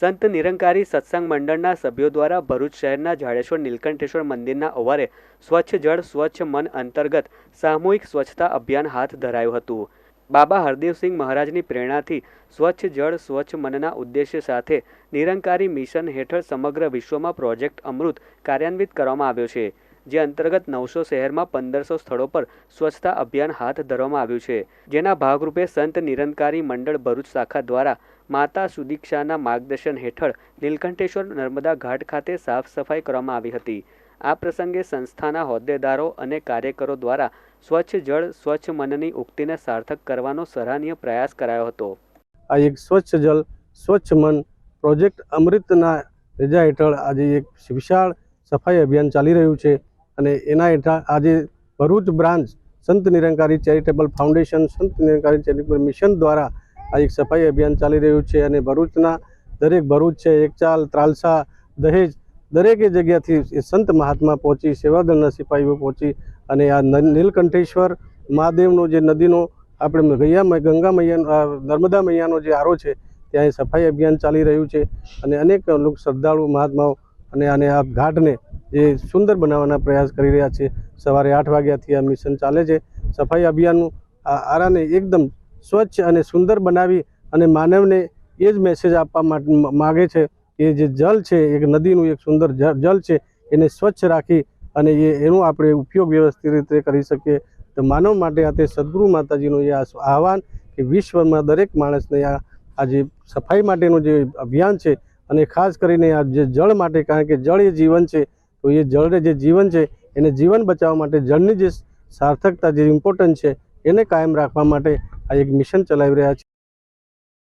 સંત નિરંકારી સત્સંગ મંડળના સભ્યો દ્વારા ભરૂચ શહેરના જાડેશ્વર નીલકંઠેશ્વર મંદિરના અવારે સ્વચ્છ જળ, સ્વચ્છ મન અંતર્ગત સામૂહિક સ્વચ્છતા અભિયાન હાથ ધરાયું હતું. બાબા હરદેવસિંહ મહારાજની પ્રેરણાથી સ્વચ્છ જળ, સ્વચ્છ મનના ઉદ્દેશ્ય સાથે નિરંકારી મિશન હેઠળ સમગ્ર વિશ્વમાં પ્રોજેક્ટ અમૃત કાર્યાન્વિત કરવામાં આવ્યો છે. જે અંતર્ગત નવસો શહેરમાં પંદરસો સ્થળો પર સ્વચ્છતા અભિયાન હાથ ધરવામાં આવ્યું છે. જેના ભાગરૂપે સંત નિરંકારી મંડળ ભરૂચ શાખા દ્વારા માતા સુદીક્ષાના માર્ગદર્શન હેઠળ નીલકંઠેશ્વર નર્મદા ઘાટ ખાતે સાફ સફાઈ કરવામાં આવી હતી. આ પ્રસંગે સંસ્થાના હોદ્દેદારો અને કાર્યકરો દ્વારા સ્વચ્છ જળ, સ્વચ્છ મનની ઉક્તિને સાર્થક કરવાનો સરાહનીય પ્રયાસ કરાયો હતો. આ એક સ્વચ્છ જળ, સ્વચ્છ મન પ્રોજેક્ટ અમૃતના રેજા હેઠળ આજે એક વિશાળ સફાઈ અભિયાન ચાલી રહ્યું છે. અને એના હેઠળ આજે ભરૂચ બ્રાન્ચ સંત નિરંકારી ચેરિટેબલ ફાઉન્ડેશન, સંત નિરંકારી ચેરિટેબલ મિશન દ્વારા આ એક સફાઈ અભિયાન ચાલી રહ્યું છે અને ભરૂચના દરેક ભરૂચ છે, એકચાલ, ત્રાલસા, દહેજ, દરેકે જગ્યાથી એ સંત મહાત્મા પહોંચી, સેવાદળના સિપાહીઓ પહોંચી અને આ નીલકંઠેશ્વર મહાદેવનો જે નદીનો આપણે ગૈયા ગંગા મૈયા નર્મદા મૈયાનો જે આરો છે, ત્યાં સફાઈ અભિયાન ચાલી રહ્યું છે અને અનેક શ્રદ્ધાળુ મહાત્માઓ અને આને આ ઘાટને જે સુંદર બનાવવાના પ્રયાસ કરી રહ્યા છે. સવારે આઠ વાગ્યાથી આ મિશન ચાલે છે. સફાઈ અભિયાનનું આ આરાને એકદમ સ્વચ્છ અને સુંદર બનાવી અને માનવને એ જ મેસેજ આપવા માગે છે કે જે જલ છે, એક નદીનું એક સુંદર જળ છે, એને સ્વચ્છ રાખી અને એ, એનો આપણે ઉપયોગ વ્યવસ્થિત રીતે કરી શકીએ. તો માનવ માટે આ તે સદગુરુ માતાજીનું એ આહવાન કે વિશ્વમાં દરેક માણસને આ આ જે સફાઈ માટેનું જે અભિયાન છે અને ખાસ કરીને આ જે જળ માટે કારણ કે જળ એ જીવન છે તો એ જળને જે જીવન છે, એને જીવન બચાવવા માટે જળની જે સાર્થકતા, જે ઇમ્પોર્ટન્ટ છે, એને કાયમ રાખવા માટે આ એક મિશન ચલાવી રહ્યા છે.